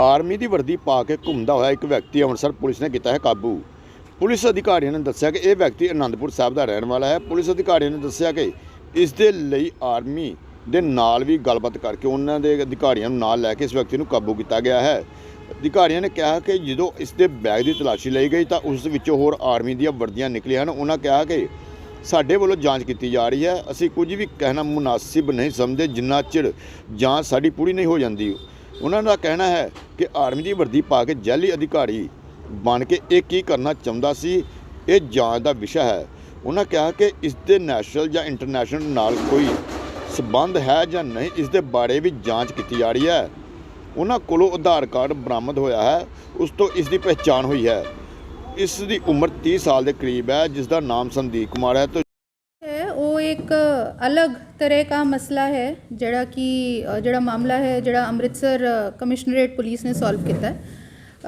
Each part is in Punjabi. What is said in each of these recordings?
ਆਰਮੀ ਦੀ ਵਰਦੀ ਪਾ ਕੇ ਘੁੰਮਦਾ ਹੋਇਆ ਇੱਕ ਵਿਅਕਤੀ ਅੰਮ੍ਰਿਤਸਰ ਪੁਲਿਸ ਨੇ ਕੀਤਾ ਹੈ ਕਾਬੂ। ਪੁਲਿਸ ਅਧਿਕਾਰੀਆਂ ਨੇ ਦੱਸਿਆ ਕਿ ਇਹ ਵਿਅਕਤੀ ਅਨੰਦਪੁਰ ਸਾਹਿਬ ਦਾ ਰਹਿਣ ਵਾਲਾ ਹੈ। ਪੁਲਿਸ ਅਧਿਕਾਰੀਆਂ ਨੇ ਦੱਸਿਆ ਕਿ ਇਸ ਦੇ ਲਈ ਆਰਮੀ ਦੇ ਨਾਲ ਵੀ ਗੱਲਬਾਤ ਕਰਕੇ ਉਹਨਾਂ ਦੇ ਅਧਿਕਾਰੀਆਂ ਨੂੰ ਨਾਲ ਲੈ ਕੇ ਇਸ ਵਿਅਕਤੀ ਨੂੰ ਕਾਬੂ ਕੀਤਾ ਗਿਆ ਹੈ। ਅਧਿਕਾਰੀਆਂ ਨੇ ਕਿਹਾ ਕਿ ਜਦੋਂ ਇਸ ਦੇ ਬੈਗ ਦੀ ਤਲਾਸ਼ੀ ਲਈ ਗਈ ਤਾਂ ਉਸ ਵਿੱਚੋਂ ਹੋਰ ਆਰਮੀ ਦੀਆਂ ਵਰਦੀਆਂ ਨਿਕਲੀਆਂ ਹਨ। ਉਹਨਾਂ ਕਿਹਾ ਕਿ ਸਾਡੇ ਵੱਲੋਂ ਜਾਂਚ ਕੀਤੀ ਜਾ ਰਹੀ ਹੈ। ਅਸੀਂ ਕੁਝ ਵੀ ਕਹਿਣਾ ਮੁਨਾਸਿਬ ਨਹੀਂ ਸਮਝਦੇ। ਜਿੰਨਾ ਚਿਰ ਜਾਂਚ ਸਾਡੀ ਪੂਰੀ ਨਹੀਂ ਹੋ ਜਾਂਦੀ ਉਹਨਾਂ ਦਾ ਕਹਿਣਾ ਹੈ ਕਿ ਆਰਮੀ ਦੀ ਵਰਦੀ ਪਾ ਕੇ ਜੈਲੀ ਅਧਿਕਾਰੀ ਬਣ ਕੇ ਇਹ ਕੀ ਕਰਨਾ ਚਾਹੁੰਦਾ ਸੀ, ਇਹ ਜਾਂਚ ਦਾ ਵਿਸ਼ਾ ਹੈ। ਉਹਨਾਂ ਕਿਹਾ ਕਿ ਇਸ ਦੇ ਨੈਸ਼ਨਲ ਜਾਂ ਇੰਟਰਨੈਸ਼ਨਲ ਨਾਲ ਕੋਈ ਸਬੰਧ ਹੈ ਜਾਂ ਨਹੀਂ, ਇਸ ਦੇ ਬਾਰੇ ਵੀ ਜਾਂਚ ਕੀਤੀ ਜਾ ਰਹੀ ਹੈ। ਉਹਨਾਂ ਕੋਲੋਂ ਆਧਾਰ ਕਾਰਡ ਬਰਾਮਦ ਹੋਇਆ ਹੈ, ਉਸ ਤੋਂ ਇਸ ਦੀ ਪਛਾਣ ਹੋਈ ਹੈ। ਇਸ ਦੀ ਉਮਰ 30 ਸਾਲ ਦੇ ਕਰੀਬ ਹੈ, ਜਿਸ ਦਾ ਨਾਮ ਸੰਦੀਪ ਕੁਮਾਰ ਹੈ। ਤੇ ਉਹ ਇੱਕ अलग तरह का मसला है ਜਿਹੜਾ ਕਿ ਅ, ਜਿਹੜਾ ਮਾਮਲਾ ਹੈ ਜਿਹੜਾ ਅੰਮ੍ਰਿਤਸਰ ਕਮਿਸ਼ਨਰੇਟ ਪੁਲਿਸ ਨੇ ਸੋਲਵ ਕੀਤਾ ਹੈ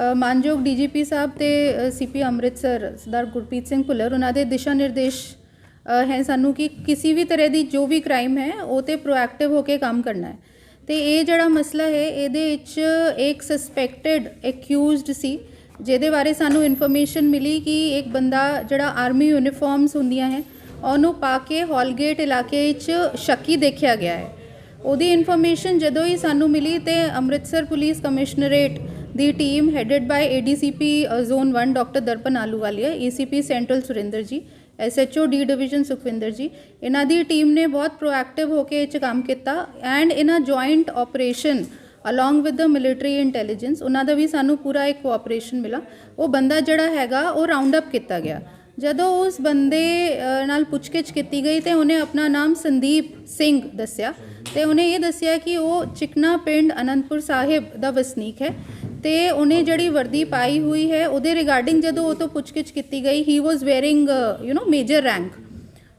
ਅ, ਮਾਨਯੋਗ ਡੀਜੀਪੀ ਸਾਹਿਬ ਤੇ ਸੀਪੀ ਅੰਮ੍ਰਿਤਸਰ ਸਰਦਾਰ ਗੁਰਪ੍ਰੀਤ ਸਿੰਘ ਭੁੱਲਰ ਉਹਨਾਂ ਦੇ ਦਿਸ਼ਾ ਨਿਰਦੇਸ਼ ਅ, ਹੈ ਸਾਨੂੰ ਕਿ ਕਿਸੇ ਵੀ ਤਰ੍ਹਾਂ ਦੀ ਜੋ ਵੀ ਕ੍ਰਾਈਮ ਹੈ ਉਹ ਤੇ ਪ੍ਰੋਐਕਟਿਵ ਹੋ ਕੇ ਕੰਮ ਕਰਨਾ ਹੈ ਤੇ ਇਹ ਜਿਹੜਾ ਮਸਲਾ ਹੈ ਇਹਦੇ ਵਿੱਚ ਇੱਕ ਸਸਪੈਕਟਡ ਐਕਿਊਜ਼ਡ ਸੀ ਜਿਹਦੇ ਬਾਰੇ ਸਾਨੂੰ ਇਨਫੋਰਮੇਸ਼ਨ ਮਿਲੀ ਕਿ ਇੱਕ ਬੰਦਾ ਜਿਹੜਾ ਆਰਮੀ ਯੂਨੀਫਾਰਮਸ ਹੁੰਦੀਆਂ ਹੈ ਉਹਨੂੰ ਪਾ ਕੇ ਹਾਲਗੇਟ ਇਲਾਕੇ ਵਿੱਚ ਸ਼ੱਕੀ ਦੇਖਿਆ ਗਿਆ ਹੈ। ਉਹਦੀ ਇਨਫੋਰਮੇਸ਼ਨ ਜਦੋਂ ਹੀ ਸਾਨੂੰ ਮਿਲੀ ਤੇ Amritsar police commissionerate the team headed by ADCP zone 1 doctor Darpan Ahluwalia ACP central Surinder ji SHO D division Sukhwinder ਜੀ, ਇਹਨਾਂ ਦੀ ਟੀਮ ਨੇ ਬਹੁਤ ਪ੍ਰੋਐਕਟਿਵ ਹੋ ਕੇ ਇਹ 'ਚ ਕੰਮ ਕੀਤਾ and in joint operation along with the military intelligence ਉਹਨਾਂ ਦਾ ਵੀ ਸਾਨੂੰ ਪੂਰਾ ਇੱਕ ਕੋਆਪਰੇਸ਼ਨ ਮਿਲਾ। ਉਹ ਬੰਦਾ ਜਿਹੜਾ ਹੈਗਾ ਉਹ ਰਾਉਂਡ ਅਪ ਕੀਤਾ ਗਿਆ। ਜਦੋਂ ਉਸ ਬੰਦੇ ਅ, ਨਾਲ ਪੁੱਛਗਿੱਛ ਕੀਤੀ ਗਈ ਤੇ ਉਹਨੇ ਆਪਣਾ ਨਾਮ ਸੰਦੀਪ ਸਿੰਘ ਦੱਸਿਆ ਤੇ ਉਹਨੇ ਇਹ ਦੱਸਿਆ ਕਿ ਉਹ ਚਿਕਨਾ ਪਿੰਡ ਅਨੰਦਪੁਰ ਸਾਹਿਬ ਦਾ ਵਸਨੀਕ ਹੈ ਤੇ ਉਹਨੇ ਜਿਹੜੀ ਵਰਦੀ ਪਾਈ ਹੋਈ ਹੈ ਉਹਦੇ ਰਿਗਾਰਡਿੰਗ ਜਦੋਂ ਉਹ ਤੋਂ ਪੁੱਛਗਿੱਛ ਕੀਤੀ ਗਈ he was wearing you know major rank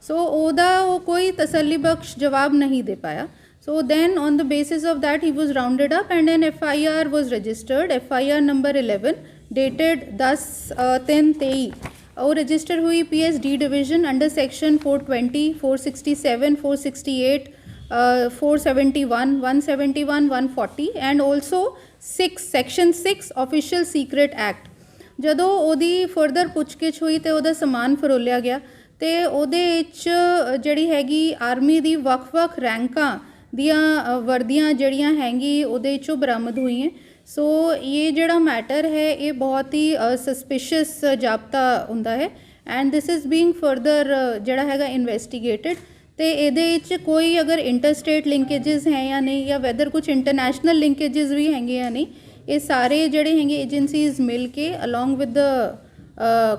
so ਉਹਦਾ ਉਹ ਕੋਈ ਤਸੱਲੀਬਖਸ਼ ਜਵਾਬ ਨਹੀਂ ਦੇ ਪਾਇਆ। So then on the basis of that he was rounded up and an FIR was registered FIR number 11 dated 10 uh, 10 23 ਉਹ ਰਜਿਸਟਰ ਹੋਈ PSD division under section 420 467 468 uh, 471 171 140 and also 6 section 6 official secret act ਜਦੋਂ ਉਹਦੀ ਫਰਦਰ ਪੁੱਛਗਿੱਛ ਹੋਈ ਤੇ ਉਹਦਾ ਸਮਾਨ ਫਰੋਲਿਆ ਗਿਆ ਤੇ ਉਹਦੇ ਵਿੱਚ ਜਿਹੜੀ ਹੈਗੀ ਆਰਮੀ ਦੀ ਵੱਖ-ਵੱਖ ਰੈਂਕਾਂ ਦੀਆਂ ਵਰਦੀਆਂ ਜਿਹੜੀਆਂ ਹੈਗੀ ਉਹਦੇ ਵਿੱਚੋਂ ਬਰਾਮਦ ਹੋਈਆਂ। ਸੋ ਇਹ ਜਿਹੜਾ ਮੈਟਰ ਹੈ ਇਹ ਬਹੁਤ ਹੀ ਸਸਪੀਸ਼ੀਅਸ ਜਾਪਤਾ ਹੁੰਦਾ ਹੈ and this is being further ਜਿਹੜਾ ਹੈਗਾ ਇਨਵੈਸਟੀਗੇਟਿਡ ਤੇ ਇਹਦੇ ਵਿੱਚ ਕੋਈ ਅਗਰ ਇੰਟਰਸਟੇਟ ਲਿੰਕੇजेस ਹੈ ਜਾਂ ਨਹੀਂ ਜਾਂ ਵੈਦਰ ਕੁਝ ਇੰਟਰਨੈਸ਼ਨਲ ਲਿੰਕੇजेस ਵੀ ਹੈਗੇ ਜਾਂ ਨਹੀਂ ਇਹ ਸਾਰੇ ਜਿਹੜੇ ਹੈਗੇ ਏਜੰਸੀਜ਼ ਮਿਲ ਕੇ along with the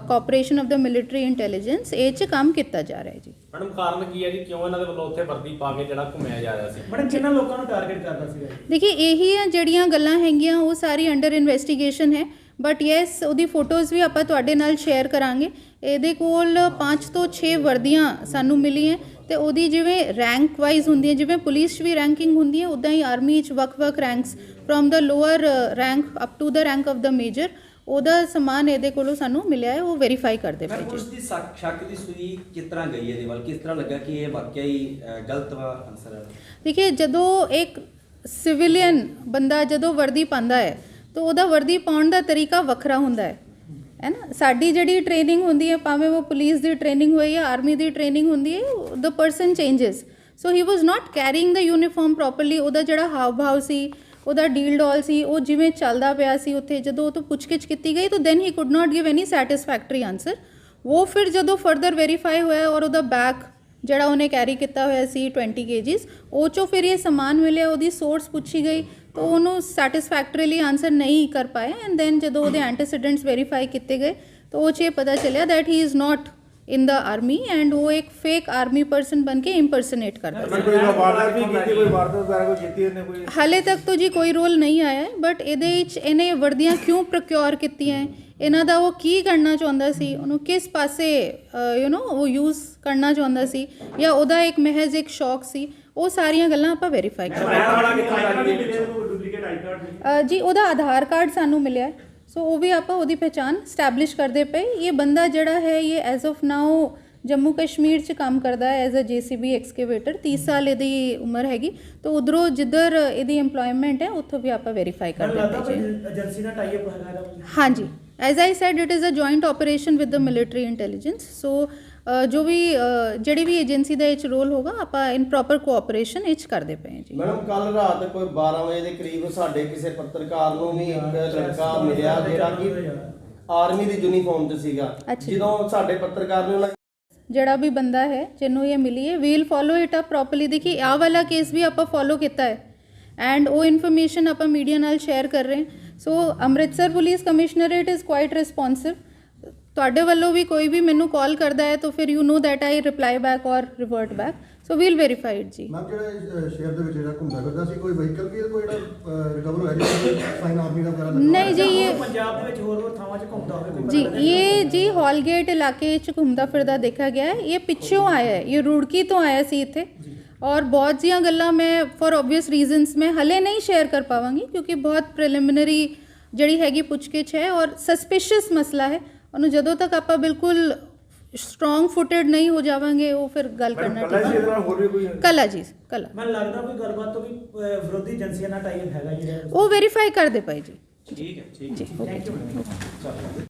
cooperation of the military intelligence ਇਹ 'ਚ ਕੰਮ ਕੀਤਾ ਜਾ ਰਿਹਾ ਹੈ ਜੀ। ਮੈਡਮ ਕਾਰਨ ਕੀ ਹੈ ਜੀ? ਕਿਉਂ ਇਹਨਾਂ ਦੇ ਵੱਲੋਂ ਉੱਥੇ ਵਰਦੀ ਪਾ ਕੇ ਜਿਹੜਾ ਘੁੰਮਿਆ ਜਾ ਰਿਹਾ ਸੀ? ਮੈਡਮ ਕਿੰਨਾ ਲੋਕਾਂ ਨੂੰ ਟਾਰਗੇਟ ਕਰਦਾ ਜੀ? ਦੇਖਿਏ ਇਹੀ ਆ ਜਿਹੜੀਆਂ ਗੱਲਾਂ ਹੈਗੀਆਂ ਉਹ ਸਾਰੀ ਅੰਡਰ ਇਨਵੈਸਟੀਗੇਸ਼ਨ ਹੈ। ਬਟ ਯੈਸ ਉਹਦੀ ਫੋਟੋਜ਼ ਵੀ ਆਪਾਂ ਤੁਹਾਡੇ ਨਾਲ ਸ਼ੇਅਰ ਕਰਾਂਗੇ। ਇਹਦੇ ਕੋਲ 5 ਤੋਂ 6 ਵਰਦੀਆਂ ਸਾਨੂੰ ਮਿਲੀਆਂ। ਤੇ ਉਹਦੀ ਜਿਵੇਂ ਰੈਂਕ ਵਾਈਜ਼ ਹੁੰਦੀ ਹੈ ਜਿਵੇਂ ਪੁਲਿਸ 'ਚ ਵੀ ਰੈਂਕਿੰਗ ਹੁੰਦੀ ਹੈ ਉਦਾਂ ਹੀ ਆਰਮੀ 'ਚ ਵੱਖ-ਵੱਖ ranks from the lower rank up to the rank of the major ਉਹਦਾ ਸਮਾਨ ਇਹਦੇ ਕੋਲੋਂ ਸਾਨੂੰ ਮਿਲਿਆ ਹੈ ਉਹ ਵੈਰੀਫਾਈ ਕਰਦੇ ਪਏ ਜੀ। ਦੀ ਸ਼ੱਕ ਦੀ ਸੂਈ ਕਿਸ ਤਰ੍ਹਾਂ ਗਈ ਇਹਦੇ ਵੱਲ? ਕਿਸ ਤਰ੍ਹਾਂ ਲੱਗਾ ਕਿ ਇਹ ਵਾਕਿਆ ਹੀ ਗਲਤ ਵਾ ਆਨਸਰ ਹੈ ਦੇਖਿਏ ਜਦੋਂ ਇੱਕ ਸਿਵਿਲੀਅਨ ਬੰਦਾ ਜਦੋਂ ਵਰਦੀ ਪਾਉਂਦਾ ਹੈ ਤਾਂ ਉਹਦਾ ਵਰਦੀ ਪਾਉਣ ਦਾ ਤਰੀਕਾ ਵੱਖਰਾ ਹੁੰਦਾ ਹੈ। ਹੈ ਨਾ? ਸਾਡੀ ਜਿਹੜੀ ਟ੍ਰੇਨਿੰਗ ਹੁੰਦੀ ਹੈ, ਭਾਵੇਂ ਉਹ ਪੁਲਿਸ ਦੀ ਟ੍ਰੇਨਿੰਗ ਹੋਈ ਜਾਂ ਆਰਮੀ ਦੀ ਟ੍ਰੇਨਿੰਗ ਹੁੰਦੀ ਹੈ the person changes so he was not carrying the uniform properly ਉਹਦਾ ਜਿਹੜਾ ਹਾਵ ਭਾਵ ਸੀ, ਉਹਦਾ ਡੀਲ ਡੋਲ ਸੀ, ਉਹ ਜਿਵੇਂ ਚੱਲਦਾ ਪਿਆ ਸੀ ਉੱਥੇ, ਜਦੋਂ ਉਹ ਤੋਂ ਪੁੱਛਗਿੱਛ ਕੀਤੀ ਗਈ, ਤਾਂ then he could not give any satisfactory answer ਉਹ ਫਿਰ ਜਦੋਂ ਫਰਦਰ ਵੈਰੀਫਾਈ ਹੋਇਆ ਔਰ ਉਹਦਾ ਬੈਕ ਜਿਹੜਾ ਉਹਨੇ ਕੈਰੀ ਕੀਤਾ ਹੋਇਆ ਸੀ 20 ਕੇਜੀਸ ਉਹ ਚੋਂ ਫਿਰ ਇਹ ਸਮਾਨ ਮਿਲਿਆ, ਉਹਦੀ ਸੋਰਸ ਪੁੱਛੀ ਗਈ ਤਾਂ ਉਹਨੂੰ ਸੈਟੀਸਫੈਕਟਰੀਲੀ ਆਨਸਰ ਨਹੀਂ ਕਰ ਪਾਇਆ ਐਂਡ ਦੈਨ ਜਦੋਂ ਉਹਦੇ ਐਂਟੀਸੀਡੈਂਟਸ ਵੈਰੀਫਾਈ ਕੀਤੇ ਗਏ ਤਾਂ ਉਹ 'ਚ ਇਹ ਪਤਾ ਚੱਲਿਆ that he is not in the army and ਉਹ ਇੱਕ ਫੇਕ ਆਰਮੀ ਪਰਸਨ ਬਣ ਕੇ ਇੰਪਰਸਨੇਟ ਕਰਦਾ ਸੀ ਕੋਈ ਵਾਰਦਾਤ ਵੀ ਕੀਤੀ ਕੋਈ ਵਾਰਦਾਤ ਵਗੈਰਾ ਕੋਈ ਕੀਤੀ ਇਹਨੇ ਕੋਈ? ਹਾਲੇ ਤੱਕ ਤਾਂ ਜੀ ਕੋਈ ਰੋਲ ਨਹੀਂ ਆਇਆ ਬਟ ਇਹਦੇ ਵਿੱਚ ਇਹਨੇ ਵਰਦੀਆਂ ਕਿਉਂ ਪ੍ਰੋਕਿਉਰ ਕੀਤੀਆਂ? ਇਹਨਾਂ ਦਾ ਉਹ ਕੀ ਕਰਨਾ ਚਾਹੁੰਦਾ ਸੀ? ਉਹਨੂੰ ਕਿਸ ਪਾਸੇ ਯੂ نو ਉਹ ਯੂਜ਼ ਕਰਨਾ ਚਾਹੁੰਦਾ ਸੀ? ਜਾਂ ਉਹਦਾ ਇੱਕ ਮਹਿਜ਼ ਇੱਕ ਸ਼ੌਕ ਸੀ? ਉਹ ਸਾਰੀਆਂ ਗੱਲਾਂ ਆਪਾਂ ਵੈਰੀਫਾਈ ਕਰਾਂਗੇ। ਜੀ? ਉਹਦਾ ਆਧਾਰ ਕਾਰਡ ਸਾਨੂੰ ਮਿਲਿਆ ਹੈ। ਸੋ ਉਹ ਵੀ ਆਪਾਂ ਉਹਦੀ ਪਹਿਚਾਨ ਸਟੈਬਲਿਸ਼ ਕਰਦੇ ਪਏ। ਇਹ ਬੰਦਾ ਜਿਹੜਾ ਹੈ ਇਹ as of now Jammu Kashmir 'ਚ ਕੰਮ ਕਰਦਾ ਹੈ ਐਜ਼ ਅ ਜੀਸੀਬੀ ਐਕਸਕੇਵੇਟਰ 30 ਸਾਲ ਇਹਦੀ ਉਮਰ ਹੈਗੀ। ਤਾਂ ਉਧਰੋਂ ਜਿੱਧਰ ਇਹਦੀ EMPLOYMENT ਹੈ ਉੱਥੋਂ ਵੀ ਆਪਾਂ ਵੈਰੀਫਾਈ ਕਰ ਦਿੰਦੇ ਜੀ। ਏਜੰਸੀ ਨਾਲ ਟਾਈ ਅਪ ਹੈਗਾ। ਹਾਂਜੀ। As I said it is a joint operation with the military intelligence so ਜੋ ਵੀ ਜਿਹੜੀ ਵੀ ਏਜੰਸੀ ਦਾ ਇਹ 'ਚ ਰੋਲ ਹੋਗਾ ਆਪਾਂ ਇਨ ਪ੍ਰੋਪਰ ਕੋਆਪਰੇਸ਼ਨ ਇਹ 'ਚ ਕਰਦੇ ਪਏ ਹਾਂ ਜੀ। ਮੈਡਮ ਕੱਲ ਰਾਤ ਕੋਈ 12 ਵਜੇ ਦੇ ਕਰੀਬ ਸਾਡੇ ਕਿਸੇ ਪੱਤਰਕਾਰ ਨੂੰ ਵੀ ਇੱਕ ਲੜਕਾ ਮਿਲਿਆ ਜਿਹੜਾ ਕਿ ਆਰਮੀ ਦੀ ਯੂਨੀਫਾਰਮ 'ਚ ਸੀਗਾ। ਜਦੋਂ ਸਾਡੇ ਪੱਤਰਕਾਰ ਨੇ ਉਹਨਾਂ ਜਿਹੜਾ ਵੀ ਬੰਦਾ ਹੈ ਜਿਹਨੂੰ ਇਹ ਮਿਲੀ ਹੈ we'll follow it up properly ਦੇਖੀ ਆਹ ਵਾਲਾ ਕੇਸ ਵੀ ਆਪਾਂ ਫੋਲੋ ਕੀਤਾ ਹੈ। ਐਂਡ ਉਹ ਇਨਫੋਰਮੇਸ਼ਨ ਆਪਾਂ ਮੀਡੀਆ ਨਾਲ ਸ਼ੇਅਰ ਕਰ ਰਹੇ ਹਾਂ। So Amritsar police commissionerate is quite responsive ਤੁਹਾਡੇ ਵੱਲੋਂ ਵੀ ਕੋਈ ਵੀ ਮੈਨੂੰ ਕਾਲ ਕਰਦਾ ਹੈ ਤਾਂ ਫਿਰ you know that I reply back or revert back so we'll verify ਜੀ। ਮੈਂ ਜਿਹੜਾ ਸ਼ੇਅਰ ਦੇ ਵਿੱਚ ਜਿਹੜਾ ਘੁੰਮਦਾ ਫਿਰਦਾ ਸੀ ਕੋਈ ਵਹੀਕਲ ਵੀ ਕੋਈ ਜਿਹੜਾ ਰਿਕਵਰ ਹੋਇਆ ਜੀ ਸਾਈਨ ਆਰਮੀ ਦਾ ਵਗੈਰਾ ਨਹੀਂ ਜੀ ਇਹ ਪੰਜਾਬ ਦੇ ਵਿੱਚ ਹੋਰ ਹੋਰ ਥਾਵਾਂ 'ਚ ਘੁੰਮਦਾ ਹੋਵੇ ਜੀ ਇਹ ਜੀ ਹਾਲਗੇਟ ਇਲਾਕੇ 'ਚ ਘੁੰਮਦਾ ਫਿਰਦਾ ਦੇਖਿਆ ਗਿਆ ਹੈ। ਇਹ ਪਿੱਛੋਂ ਆਇਆ ਹੈ ਇਹ ਰੁੜਕੀ ਤੋਂ ਆਇਆ ਸੀ ਇੱਥੇ। ਔਰ ਬਹੁਤ ਜੀਆਂ ਗੱਲਾਂ ਮੈਂ ਫॉर ਆਬਵੀਅਸ ਰੀਜ਼ਨਸ ਮੈਂ ਹਲੇ ਨਹੀਂ ਸ਼ੇਅਰ ਕਰ ਪਾਵਾਂਗੀ ਕਿਉਂਕਿ ਬਹੁਤ ਪ੍ਰੀਲਿਮਿਨਰੀ ਜਿਹੜੀ ਹੈਗੀ ਪੁੱਛਗਿੱਛ ਹੈ ਔਰ ਸਸਪੀਸ਼ੀਅਸ ਮਸਲਾ ਹੈ। ਉਹਨੂੰ ਜਦੋਂ ਤੱਕ ਆਪਾਂ ਬਿਲਕੁਲ ਸਟਰੋਂਗ ਫੁਟਡ ਨਹੀਂ ਹੋ ਜਾਵਾਂਗੇ ਉਹ ਫਿਰ ਗੱਲ ਕਰਨਾ ਕੱਲਾ ਸੀ ਇਹਦੇ ਨਾਲ ਹੋਰ ਵੀ ਕੋਈ ਕਲਾ ਜੀ ਕਲਾ। ਮੈਨੂੰ ਲੱਗਦਾ ਕੋਈ ਗੱਲਬਾਤ ਤੋਂ ਵੀ ਅਹ, ਵਿਰੋਧੀ ਏਜੰਸੀਆਂ ਨਾਲ ਟਾਈ ਹੈਗਾ ਜਿਹੜਾ ਉਹ ਵੈਰੀਫਾਈ ਕਰਦੇ ਪਏ ਜੀ। ਠੀਕ ਹੈ ਠੀਕ ਜੀ ਓਕੇ